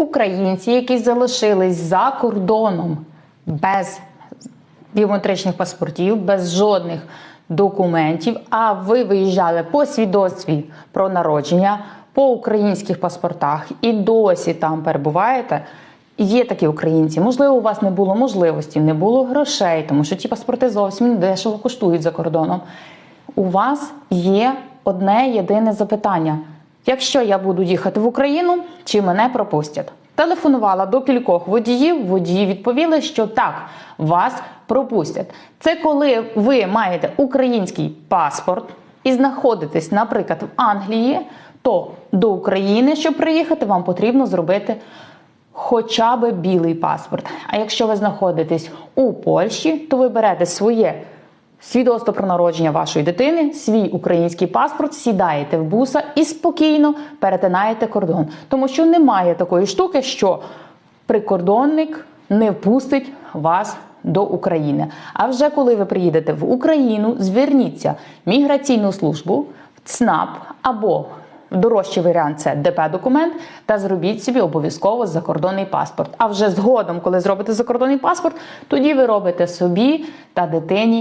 українці, які залишились за кордоном без біометричних паспортів, без жодних документів, а ви виїжджали по свідоцтві про народження, по українських паспортах і досі там перебуваєте. Є такі українці, можливо, у вас не було можливості, не було грошей, тому що ті паспорти зовсім не дешево коштують за кордоном. У вас є одне єдине запитання: якщо я буду їхати в Україну, чи мене пропустять? Телефонувала до кількох водіїв. Водії відповіли, що так, вас пропустять. Це коли ви маєте український паспорт і знаходитесь, наприклад, в Англії, то до України, щоб приїхати, вам потрібно зробити хоча б білий паспорт. А якщо ви знаходитесь у Польщі, то ви берете своє свідоцтво про народження вашої дитини, свій український паспорт, сідаєте в буса і спокійно перетинаєте кордон. Тому що немає такої штуки, що прикордонник не впустить вас до України. А вже коли ви приїдете в Україну, зверніться в міграційну службу, в ЦНАП або Дорожчий варіант це ДП-документ та зробіть собі обов'язково закордонний паспорт. А вже згодом, коли зробите закордонний паспорт, тоді ви робите собі та дитині